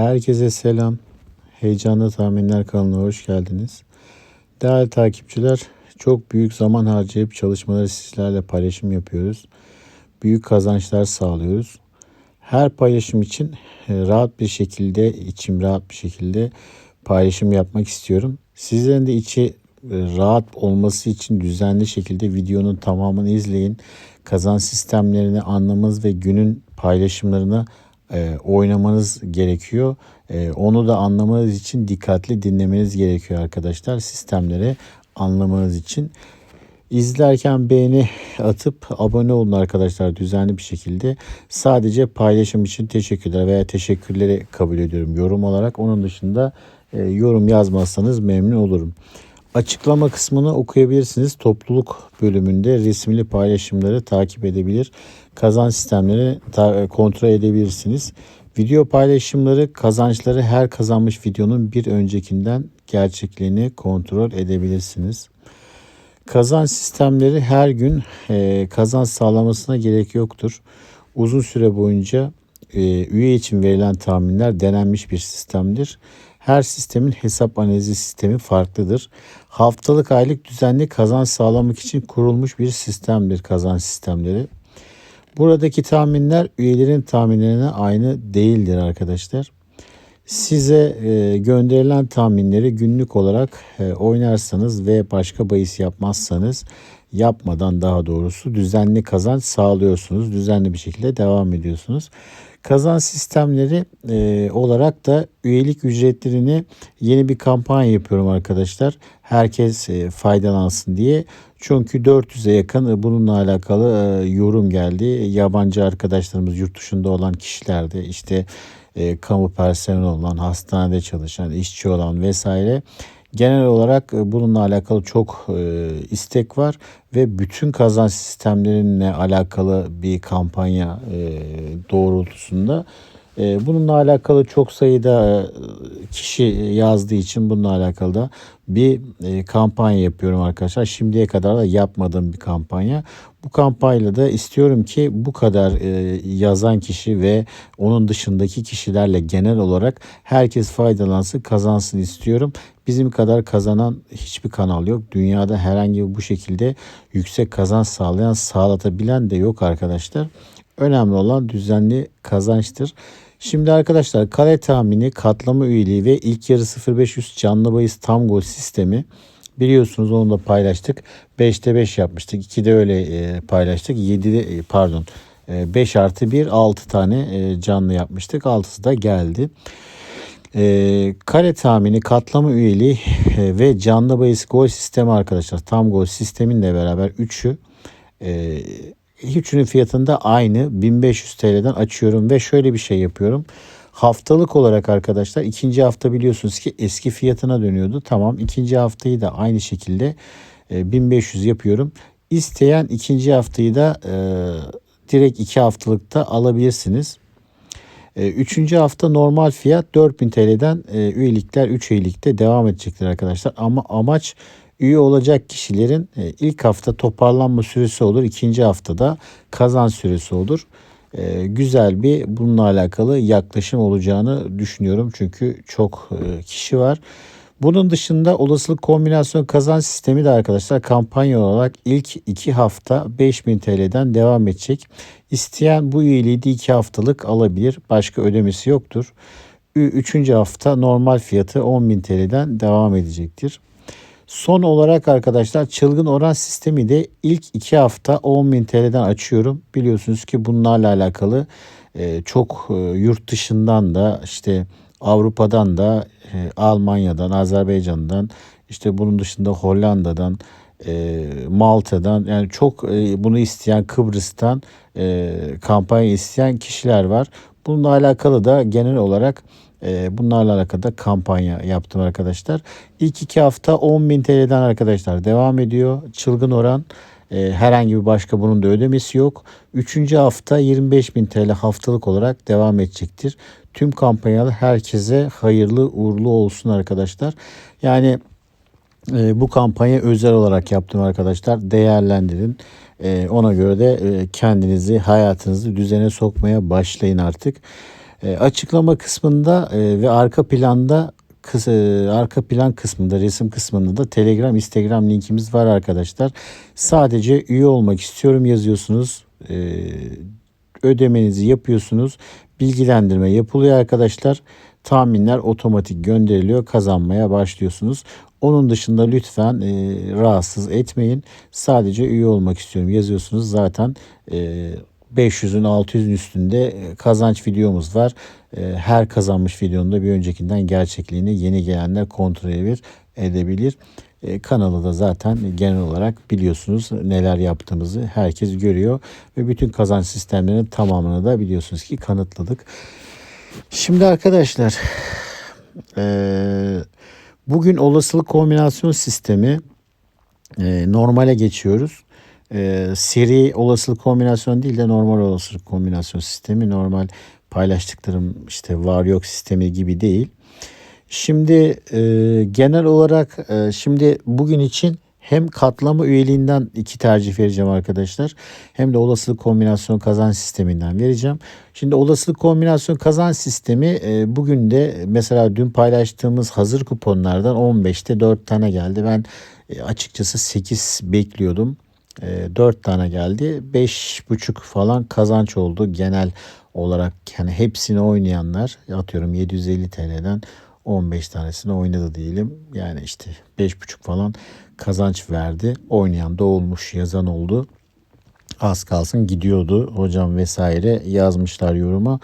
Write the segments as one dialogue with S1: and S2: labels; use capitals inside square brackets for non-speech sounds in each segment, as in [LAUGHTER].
S1: Herkese selam. Heyecanlı Tahminler kanalına hoş geldiniz. Değerli takipçiler, çok büyük zaman harcayıp çalışmaları sizlerle paylaşım yapıyoruz. Büyük kazançlar sağlıyoruz. Her paylaşım için e, rahat bir şekilde, içim rahat bir şekilde paylaşım yapmak istiyorum. Sizlerin de içi e, rahat olması için düzenli şekilde videonun tamamını izleyin. Kazanç sistemlerini anlamanız ve günün paylaşımlarını e, oynamanız gerekiyor. E, onu da anlamanız için dikkatli dinlemeniz gerekiyor arkadaşlar. Sistemleri anlamanız için. İzlerken beğeni atıp abone olun arkadaşlar düzenli bir şekilde. Sadece paylaşım için teşekkürler veya teşekkürleri kabul ediyorum yorum olarak. Onun dışında e, yorum yazmazsanız memnun olurum. Açıklama kısmını okuyabilirsiniz. Topluluk bölümünde resimli paylaşımları takip edebilir. Kazanç sistemleri ta- kontrol edebilirsiniz. Video paylaşımları kazançları her kazanmış videonun bir öncekinden gerçekliğini kontrol edebilirsiniz. Kazanç sistemleri her gün e, kazanç sağlamasına gerek yoktur. Uzun süre boyunca e, üye için verilen tahminler denenmiş bir sistemdir. Her sistemin hesap analizi sistemi farklıdır. Haftalık aylık düzenli kazanç sağlamak için kurulmuş bir sistemdir kazanç sistemleri. Buradaki tahminler üyelerin tahminlerine aynı değildir arkadaşlar. Size e, gönderilen tahminleri günlük olarak e, oynarsanız ve başka bahis yapmazsanız yapmadan daha doğrusu düzenli kazanç sağlıyorsunuz. Düzenli bir şekilde devam ediyorsunuz. Kazanç sistemleri e, olarak da üyelik ücretlerini yeni bir kampanya yapıyorum arkadaşlar. Herkes e, faydalansın diye. Çünkü 400'e yakın e, bununla alakalı e, yorum geldi. Yabancı arkadaşlarımız yurt dışında olan kişilerde işte e, kamu personeli olan, hastanede çalışan, işçi olan vesaire genel olarak e, bununla alakalı çok e, istek var ve bütün kazanç sistemlerinle alakalı bir kampanya e, doğrultusunda bununla alakalı çok sayıda e, kişi yazdığı için bununla alakalı da bir e, kampanya yapıyorum arkadaşlar. Şimdiye kadar da yapmadığım bir kampanya. Bu kampanyayla da istiyorum ki bu kadar e, yazan kişi ve onun dışındaki kişilerle genel olarak herkes faydalansın, kazansın istiyorum. Bizim kadar kazanan hiçbir kanal yok. Dünyada herhangi bu şekilde yüksek kazanç sağlayan, sağlatabilen de yok arkadaşlar. Önemli olan düzenli kazançtır. Şimdi arkadaşlar kale tahmini, katlama üyeliği ve ilk yarı 0500 canlı bahis tam gol sistemi biliyorsunuz onu da paylaştık. 5'te 5 yapmıştık. 2'de öyle e, paylaştık. 7'de e, pardon 5 artı 1 6 tane e, canlı yapmıştık. 6'sı da geldi. E, kare tahmini, katlama üyeliği e, ve canlı bahis gol sistemi arkadaşlar. Tam gol sisteminle beraber 3'ü e, üçünün fiyatında aynı 1500 TL'den açıyorum ve şöyle bir şey yapıyorum. Haftalık olarak arkadaşlar ikinci hafta biliyorsunuz ki eski fiyatına dönüyordu. Tamam ikinci haftayı da aynı şekilde e, 1500 yapıyorum. İsteyen ikinci haftayı da e, direkt iki haftalıkta alabilirsiniz. E, üçüncü hafta normal fiyat 4000 TL'den e, üyelikler 3 üyelikte devam edecektir arkadaşlar. Ama amaç üye olacak kişilerin e, ilk hafta toparlanma süresi olur. ikinci haftada kazan süresi olur. E, güzel bir bununla alakalı yaklaşım olacağını düşünüyorum. Çünkü çok e, kişi var. Bunun dışında olasılık kombinasyon kazanç sistemi de arkadaşlar kampanya olarak ilk 2 hafta 5000 TL'den devam edecek. İsteyen bu üyeliği de 2 haftalık alabilir. Başka ödemesi yoktur. Üçüncü hafta normal fiyatı 10.000 TL'den devam edecektir. Son olarak arkadaşlar çılgın oran sistemi de ilk 2 hafta 10.000 TL'den açıyorum. Biliyorsunuz ki bunlarla alakalı e, çok e, yurt dışından da işte Avrupa'dan da e, Almanya'dan, Azerbaycan'dan işte bunun dışında Hollanda'dan, Malta'dan yani çok bunu isteyen Kıbrıs'tan kampanya isteyen kişiler var. Bununla alakalı da genel olarak e, bunlarla alakalı kampanya yaptım arkadaşlar. İlk iki hafta 10.000 TL'den arkadaşlar devam ediyor. Çılgın oran. E, herhangi bir başka bunun da ödemesi yok. Üçüncü hafta 25.000 TL haftalık olarak devam edecektir. Tüm kampanyalar herkese hayırlı uğurlu olsun arkadaşlar. Yani e, bu kampanya özel olarak yaptım arkadaşlar. Değerlendirin. E, ona göre de e, kendinizi, hayatınızı düzene sokmaya başlayın artık. E, açıklama kısmında e, ve arka planda kıs, e, arka plan kısmında resim kısmında da Telegram, Instagram linkimiz var arkadaşlar. Sadece üye olmak istiyorum yazıyorsunuz. E, ödemenizi yapıyorsunuz. Bilgilendirme yapılıyor arkadaşlar. Tahminler otomatik gönderiliyor. Kazanmaya başlıyorsunuz. Onun dışında lütfen e, rahatsız etmeyin. Sadece üye olmak istiyorum yazıyorsunuz. Zaten e, 500'ün 600'ün üstünde e, kazanç videomuz var. E, her kazanmış videonun da bir öncekinden gerçekliğini yeni gelenler kontrol edebilir. edebilir. E, kanalı da zaten genel olarak biliyorsunuz neler yaptığımızı herkes görüyor ve bütün kazanç sistemlerinin tamamını da biliyorsunuz ki kanıtladık. Şimdi arkadaşlar bugün olasılık kombinasyon sistemi normale geçiyoruz. E, seri olasılık kombinasyon değil de normal olasılık kombinasyon sistemi normal paylaştıklarım işte var yok sistemi gibi değil. Şimdi e, genel olarak e, şimdi bugün için hem katlama üyeliğinden iki tercih vereceğim arkadaşlar. Hem de olasılık kombinasyon kazanç sisteminden vereceğim. Şimdi olasılık kombinasyon kazanç sistemi e, bugün de mesela dün paylaştığımız hazır kuponlardan 15'te 4 tane geldi. Ben e, açıkçası 8 bekliyordum. E, 4 tane geldi. 5,5 falan kazanç oldu genel olarak. Yani hepsini oynayanlar atıyorum 750 TL'den 15 tanesini oynadı diyelim. Yani işte 5,5 falan kazanç verdi. Oynayan da olmuş, yazan oldu. Az kalsın gidiyordu hocam vesaire yazmışlar yoruma.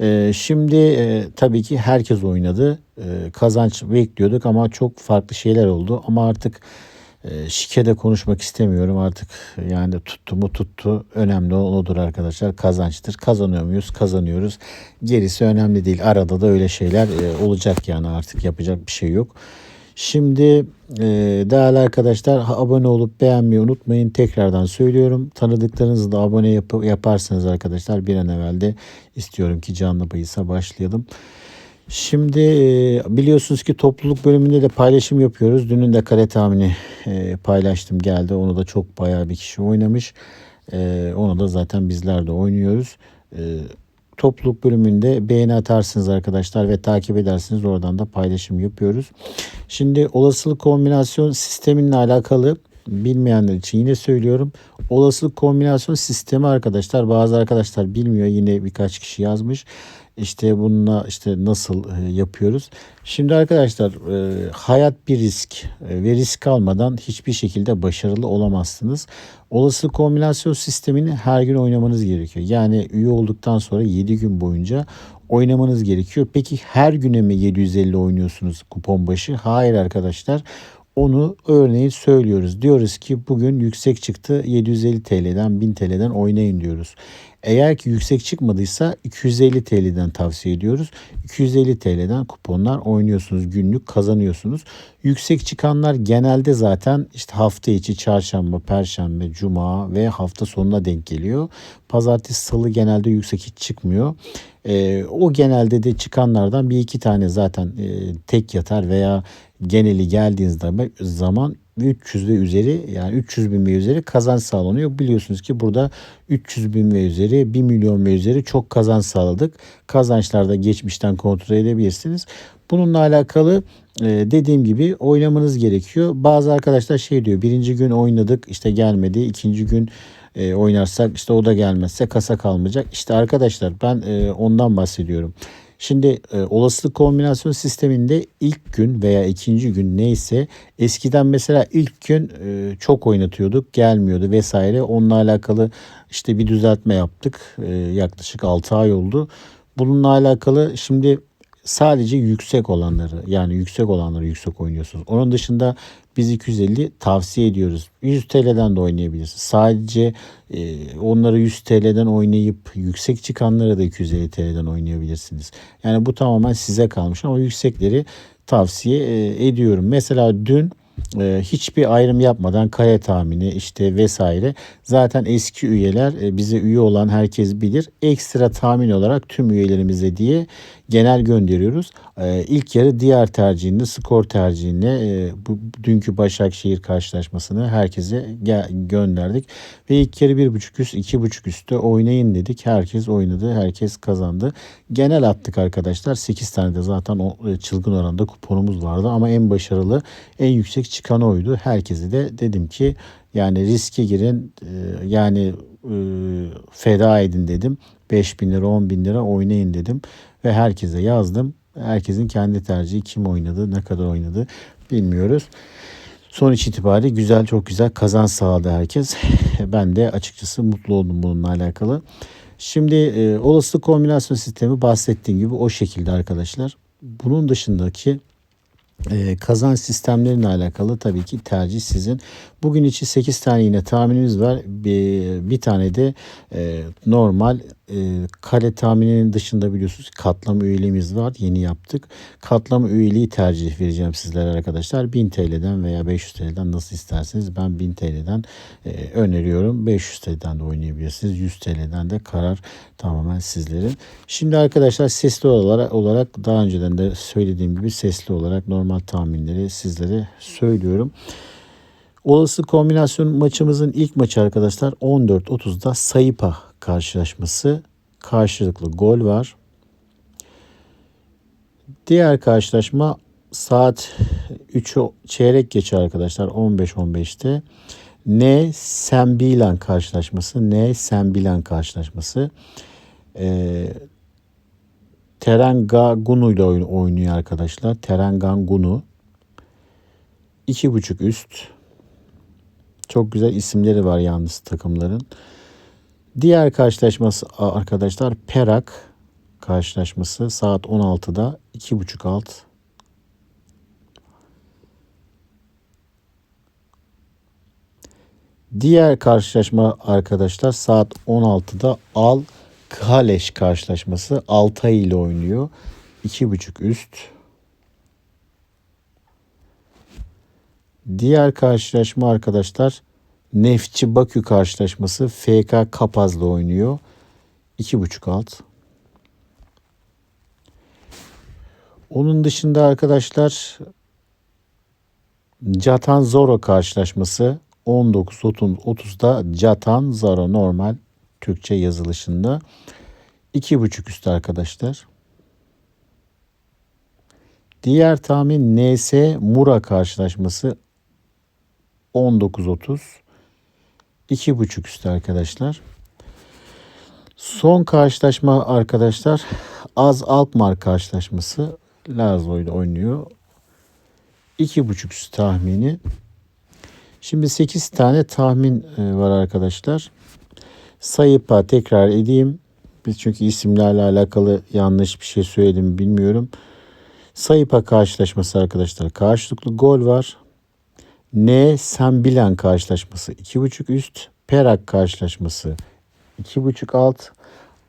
S1: Ee, şimdi e, tabii ki herkes oynadı. Ee, kazanç bekliyorduk ama çok farklı şeyler oldu. Ama artık e, şikede konuşmak istemiyorum artık yani tuttu mu tuttu önemli odur arkadaşlar kazançtır kazanıyor muyuz kazanıyoruz gerisi önemli değil arada da öyle şeyler e, olacak yani artık yapacak bir şey yok. Şimdi e, değerli arkadaşlar abone olup beğenmeyi unutmayın. Tekrardan söylüyorum. Tanıdıklarınızı da abone yap- yaparsanız arkadaşlar bir an evvel de istiyorum ki canlı bayısa başlayalım. Şimdi e, biliyorsunuz ki topluluk bölümünde de paylaşım yapıyoruz. Dünün de kare tahmini e, paylaştım geldi. Onu da çok bayağı bir kişi oynamış. E, onu da zaten bizler de oynuyoruz. Topluluk bölümünde beğeni atarsınız arkadaşlar ve takip edersiniz. Oradan da paylaşım yapıyoruz. Şimdi olasılık kombinasyon sisteminle alakalı bilmeyenler için yine söylüyorum. Olasılık kombinasyon sistemi arkadaşlar bazı arkadaşlar bilmiyor. Yine birkaç kişi yazmış. İşte bununla işte nasıl e, yapıyoruz? Şimdi arkadaşlar e, hayat bir risk e, ve risk almadan hiçbir şekilde başarılı olamazsınız. Olasılık kombinasyon sistemini her gün oynamanız gerekiyor. Yani üye olduktan sonra 7 gün boyunca oynamanız gerekiyor. Peki her güne mi 750 oynuyorsunuz kupon başı? Hayır arkadaşlar. Onu örneğin söylüyoruz. Diyoruz ki bugün yüksek çıktı 750 TL'den 1000 TL'den oynayın diyoruz. Eğer ki yüksek çıkmadıysa 250 TL'den tavsiye ediyoruz. 250 TL'den kuponlar oynuyorsunuz. Günlük kazanıyorsunuz. Yüksek çıkanlar genelde zaten işte hafta içi çarşamba, perşembe, cuma ve hafta sonuna denk geliyor. Pazartesi, salı genelde yüksek hiç çıkmıyor. E, o genelde de çıkanlardan bir iki tane zaten e, tek yatar veya geneli geldiğiniz zaman 300 ve üzeri yani 300 bin ve üzeri kazanç sağlanıyor. Biliyorsunuz ki burada 300 bin ve üzeri 1 milyon ve üzeri çok kazanç sağladık. Kazançlarda geçmişten kontrol edebilirsiniz. Bununla alakalı e, dediğim gibi oynamanız gerekiyor. Bazı arkadaşlar şey diyor birinci gün oynadık işte gelmedi. ikinci gün e, oynarsak işte o da gelmezse kasa kalmayacak. İşte arkadaşlar ben e, ondan bahsediyorum. Şimdi e, olasılık kombinasyon sisteminde ilk gün veya ikinci gün neyse eskiden mesela ilk gün e, çok oynatıyorduk gelmiyordu vesaire. Onunla alakalı işte bir düzeltme yaptık. E, yaklaşık 6 ay oldu. Bununla alakalı şimdi sadece yüksek olanları yani yüksek olanları yüksek oynuyorsunuz. Onun dışında biz 250 tavsiye ediyoruz. 100 TL'den de oynayabilirsiniz. Sadece e, onları 100 TL'den oynayıp yüksek çıkanları da 250 TL'den oynayabilirsiniz. Yani bu tamamen size kalmış ama yüksekleri tavsiye e, ediyorum. Mesela dün e, hiçbir ayrım yapmadan kaya tahmini işte vesaire zaten eski üyeler e, bize üye olan herkes bilir ekstra tahmin olarak tüm üyelerimize diye genel gönderiyoruz. E, ilk yarı diğer tercihinde skor tercihine e, bu dünkü Başakşehir karşılaşmasını herkese gönderdik. Ve ilk yarı bir buçuk üst iki buçuk üstte oynayın dedik. Herkes oynadı. Herkes kazandı. Genel attık arkadaşlar. 8 tane de zaten o e, çılgın oranda kuponumuz vardı. Ama en başarılı en yüksek çıkan oydu. Herkese de dedim ki yani riske girin e, yani feda edin dedim. 5 bin lira 10 bin lira oynayın dedim. Ve herkese yazdım. Herkesin kendi tercihi kim oynadı ne kadar oynadı bilmiyoruz. Sonuç itibariyle güzel çok güzel kazan sağladı herkes. [LAUGHS] Ben de açıkçası mutlu oldum bununla alakalı. Şimdi e, olası kombinasyon sistemi bahsettiğim gibi o şekilde arkadaşlar. Bunun dışındaki e, kazanç sistemleriyle alakalı tabii ki tercih sizin. Bugün için 8 tane yine tahminimiz var. Bir, bir tane de e, normal e, kare tahmininin dışında biliyorsunuz katlama üyeliğimiz var. Yeni yaptık. Katlama üyeliği tercih vereceğim sizlere arkadaşlar. 1000 TL'den veya 500 TL'den nasıl isterseniz ben 1000 TL'den e, öneriyorum. 500 TL'den de oynayabilirsiniz. 100 TL'den de karar tamamen sizlerin. Şimdi arkadaşlar sesli olarak, olarak daha önceden de söylediğim gibi sesli olarak normal tahminleri sizlere söylüyorum. Olası kombinasyon maçımızın ilk maçı arkadaşlar 14.30'da Sayıpa karşılaşması. Karşılıklı gol var. Diğer karşılaşma saat 3'ü çeyrek geçe arkadaşlar 15-15'te. Ne Sembilan karşılaşması ne Sembilan karşılaşması. Ee, Terenga Gunu ile oynuyor arkadaşlar. Terengan Gunu. 2.5 üst. Çok güzel isimleri var yalnız takımların. Diğer karşılaşması arkadaşlar Perak karşılaşması saat 16'da 2.5 alt. Diğer karşılaşma arkadaşlar saat 16'da Al Kaleş karşılaşması Altay ile oynuyor. 2.5 üst. Diğer karşılaşma arkadaşlar Nefçi Bakü karşılaşması FK Kapaz'la oynuyor. 2.5 alt. Onun dışında arkadaşlar Catan Zoro karşılaşması 19.30'da Catan Zoro normal Türkçe yazılışında. 2.5 üstü arkadaşlar. Diğer tahmin NS Mura karşılaşması 19.30. 2.5 üstü arkadaşlar. Son karşılaşma arkadaşlar Az Alkmaar karşılaşması Lazlo ile oynuyor. 2.5 üstü tahmini. Şimdi 8 tane tahmin e, var arkadaşlar. Sayıpa tekrar edeyim. Biz çünkü isimlerle alakalı yanlış bir şey söyledim bilmiyorum. Sayıpa karşılaşması arkadaşlar. Karşılıklı gol var. N Sembilen karşılaşması 2.5 üst. Perak karşılaşması 2.5 alt.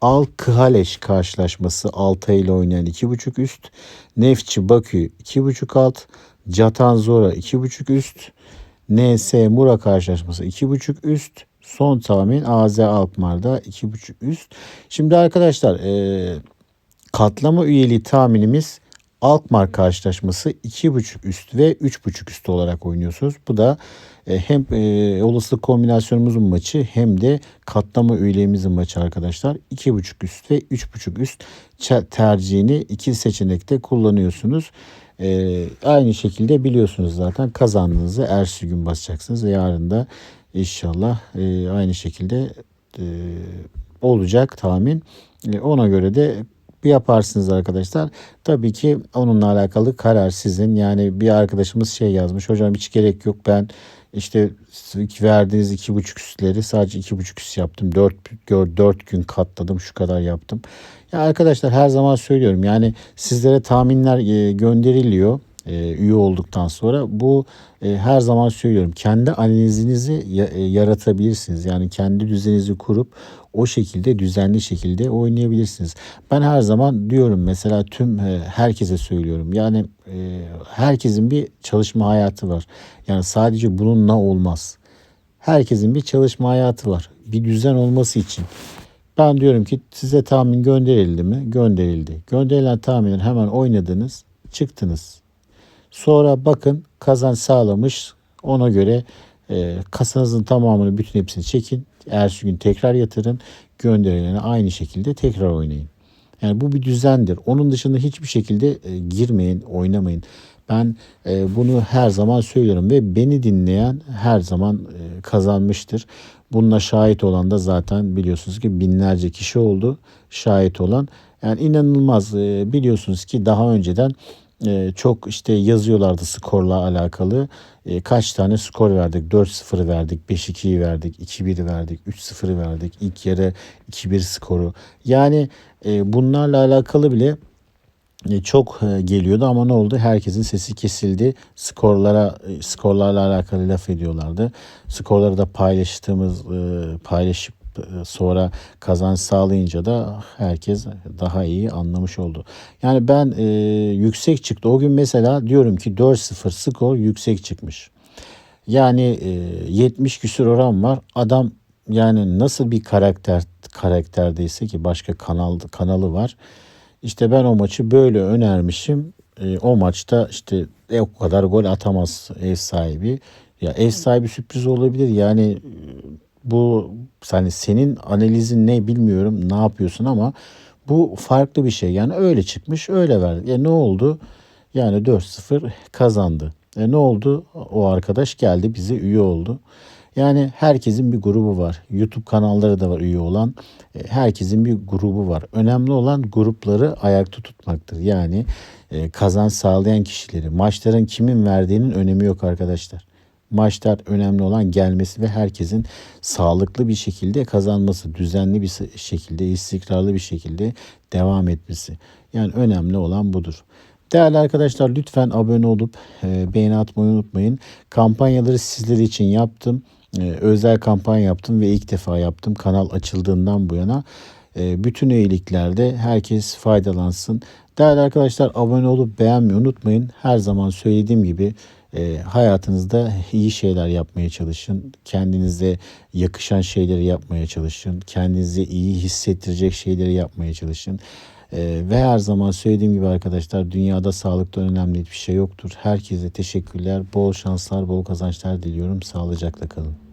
S1: Al Kıhaleş karşılaşması Altay ile oynayan 2.5 üst. Nefçi Bakü 2.5 alt. Catan Zora 2.5 üst. NS Mura karşılaşması 2.5 üst. Son tahmin AZ Alkmaar'da 2.5 üst. Şimdi arkadaşlar e, katlama üyeliği tahminimiz Alkmaar karşılaşması 2.5 üst ve 3.5 üst olarak oynuyorsunuz. Bu da e, hem e, olası kombinasyonumuzun maçı hem de katlama üyeliğimizin maçı arkadaşlar. 2.5 üst ve 3.5 üst tercihini iki seçenekte kullanıyorsunuz. E, aynı şekilde biliyorsunuz zaten kazandığınızı ertesi gün basacaksınız yarın da inşallah e, aynı şekilde e, olacak tahmin. E, ona göre de yaparsınız arkadaşlar. Tabii ki onunla alakalı karar sizin. Yani bir arkadaşımız şey yazmış. Hocam hiç gerek yok ben işte verdiğiniz iki buçuk üstleri sadece iki buçuk üst yaptım. Dört, dört gün katladım şu kadar yaptım. Ya arkadaşlar her zaman söylüyorum yani sizlere tahminler e, gönderiliyor e, üye olduktan sonra bu e, her zaman söylüyorum kendi analizinizi yaratabilirsiniz. Yani kendi düzeninizi kurup o şekilde düzenli şekilde oynayabilirsiniz. Ben her zaman diyorum mesela tüm herkese söylüyorum. Yani herkesin bir çalışma hayatı var. Yani sadece bununla olmaz. Herkesin bir çalışma hayatı var. Bir düzen olması için Ben diyorum ki size tahmin gönderildi mi? Gönderildi. Gönderilen tahminler hemen oynadınız, çıktınız. Sonra bakın kazanç sağlamış. Ona göre e, kasanızın tamamını bütün hepsini çekin. Ertesi gün tekrar yatırın. Gönderilene aynı şekilde tekrar oynayın. Yani bu bir düzendir. Onun dışında hiçbir şekilde e, girmeyin, oynamayın. Ben e, bunu her zaman söylüyorum ve beni dinleyen her zaman e, kazanmıştır. Bununla şahit olan da zaten biliyorsunuz ki binlerce kişi oldu şahit olan. Yani inanılmaz e, biliyorsunuz ki daha önceden e, çok işte yazıyorlardı skorla alakalı. E, kaç tane skor verdik? 4-0 verdik, 5-2'yi verdik, 2-1'i verdik, 3-0'ı verdik. İlk yarı 2-1 skoru. Yani e, bunlarla alakalı bile e, çok e, geliyordu ama ne oldu? Herkesin sesi kesildi. Skorlara e, skorlarla alakalı laf ediyorlardı. Skorları da paylaştığımız paylaşıp sonra kazanç sağlayınca da herkes daha iyi anlamış oldu. Yani ben e, yüksek çıktı. O gün mesela diyorum ki 4-0 skor yüksek çıkmış. Yani e, 70 küsur oran var. Adam yani nasıl bir karakter karakterdeyse ki başka kanal kanalı var. İşte ben o maçı böyle önermişim. E, o maçta işte e, o kadar gol atamaz ev sahibi. Ya ev sahibi sürpriz olabilir. Yani bu hani senin analizin ne bilmiyorum ne yapıyorsun ama bu farklı bir şey. Yani öyle çıkmış öyle verdi. Ya ne oldu? Yani 4-0 kazandı. E ne oldu? O arkadaş geldi bize üye oldu. Yani herkesin bir grubu var. YouTube kanalları da var üye olan. E, herkesin bir grubu var. Önemli olan grupları ayakta tutmaktır. Yani e, kazanç sağlayan kişileri. Maçların kimin verdiğinin önemi yok arkadaşlar. Maçlar önemli olan gelmesi ve herkesin sağlıklı bir şekilde kazanması, düzenli bir şekilde, istikrarlı bir şekilde devam etmesi. Yani önemli olan budur. Değerli arkadaşlar lütfen abone olup e, beğeni atmayı unutmayın. Kampanyaları sizler için yaptım. E, özel kampanya yaptım ve ilk defa yaptım kanal açıldığından bu yana. E, bütün üyeliklerde herkes faydalansın. Değerli arkadaşlar abone olup beğenmeyi unutmayın. Her zaman söylediğim gibi e, hayatınızda iyi şeyler yapmaya çalışın. Kendinize yakışan şeyleri yapmaya çalışın. Kendinizi iyi hissettirecek şeyleri yapmaya çalışın. E, ve her zaman söylediğim gibi arkadaşlar dünyada sağlıktan önemli hiçbir şey yoktur. Herkese teşekkürler. Bol şanslar, bol kazançlar diliyorum. Sağlıcakla kalın.